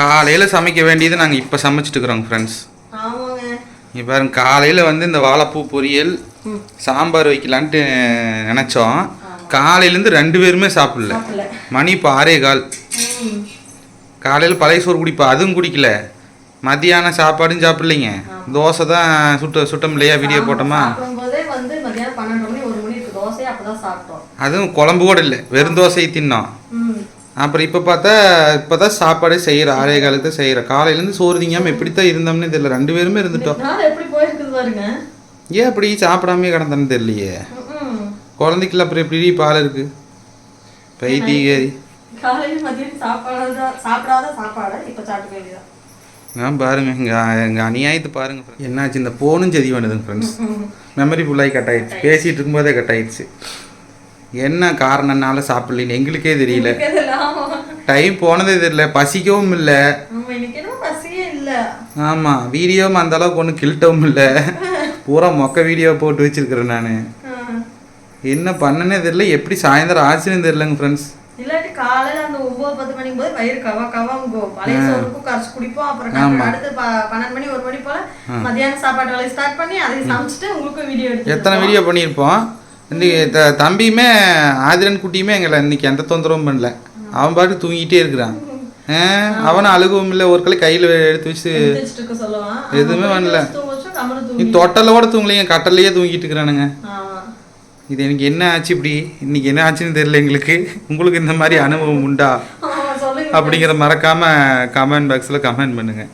காலையில் சமைக்க வேண்டியது நாங்கள் இப்போ சமைச்சிட்டு இருக்கிறோங்க ஃப்ரெண்ட்ஸ் இங்கே பாருங்க காலையில் வந்து இந்த வாழைப்பூ பொரியல். சாம்பார் வைக்கலான்ட்டு நினச்சோம். காலையிலேருந்து ரெண்டு பேருமே சாப்பிடல. மணி இப்போ ஆறே கால். காலையில் பழைய சோறு குடிப்பா அதுவும் குடிக்கல. மத்தியானம் சாப்பாடும் சாப்பிடலைங்க. தோசை தான் சுட்ட சுட்டம் இல்லையா வீடியோ போட்டோமா? அதுவும் குழம்பு கூட இல்லை. வெறும் தோசையை தின்னோம். அப்புறம் இப்போ பார்த்தா இப்போ தான் சாப்பாடே செய்கிற ஆறே காலத்தை செய்கிற காலையிலேருந்து சோறு திங்காமல் எப்படி தான் இருந்தோம்னே தெரியல. ரெண்டு பேருமே இருந்துட்டோம். ஏன் அப்படி சாப்பிடாமே கிடந்தேன்னு தெரியலையே. குழந்தைக்குள்ள அப்புறம் எப்படி பால் இருக்கு? பைத்தியகாரி நான் பாருங்க இங்கே எங்கள் அநியாயத்தை பாருங்க. என்னாச்சு இந்த போனும் சதி பண்ணுதுங்க ஃப்ரெண்ட்ஸ் மெமரி ஃபுல்லாகி கட் ஆயிடுச்சு. பேசிகிட்டு இருக்கும்போதே கட் ஆயிடுச்சு. என்ன காரணம்னால சாப்பிடலன்னு எங்களுக்கே தெரியல. டைம் போனதே தெரியல பசிக்கவும் இல்லை. ஆமாம் வீடியோவும் அந்த அளவுக்கு ஒன்றும் கில்ட்டவும் இல்லை. பூரா மொக்க வீடியோ போட்டு வச்சிருக்கிறேன் நான். என்ன பண்ணனே தெரியல எப்படி சாயந்தரம் ஆச்சுன்னு தெரியலங்க ஃப்ரெண்ட்ஸ் இல்லாட்டி காலையில அந்த ஒன்பது பத்து மணிக்கு போது வயிறு கவா கவாங்கும் பழைய சோறுக்கும் கரைச்சு குடிப்போம் அப்புறம் ஆமா. அடுத்து ப- பன்னெண்டு மணி ஒரு மணி போல மத்தியானம் சாப்பாடு வேலையை ஸ்டார்ட் பண்ணி அதையும் சமைச்சிட்டு உங்களுக்கும் வீடியோ எடுத்து எத்தனை வீடியோ பண்ணியிருப்போம்? இன்னைக்கு த- தம்பியுமே ஆதிரன் குட்டியுமே எங்களை இன்னைக்கு எந்த தொந்தரவும் பண்ணல. அவன் பாட்டு தூங்கிட்டே இருக்கிறான். அவனும் அழுகவும் இல்லை. ஒரு கலை கையில் எடுத்து வச்சு எதுவுமே பண்ணல. நீ தூங்கி தொட்டல கூட தூங்கலைங்க கட்டல்லையே தூங்கிட்டு இருக்கிறானுங்க. இது எனக்கு என்ன ஆச்சு இப்படி? இன்னைக்கு என்ன ஆச்சுன்னு தெரியல எங்களுக்கு. உங்களுக்கு இந்த மாதிரி அனுபவம் உண்டா? அப்படிங்கிற மறக்காம கமெண்ட் பாக்ஸில் கமெண்ட் பண்ணுங்க.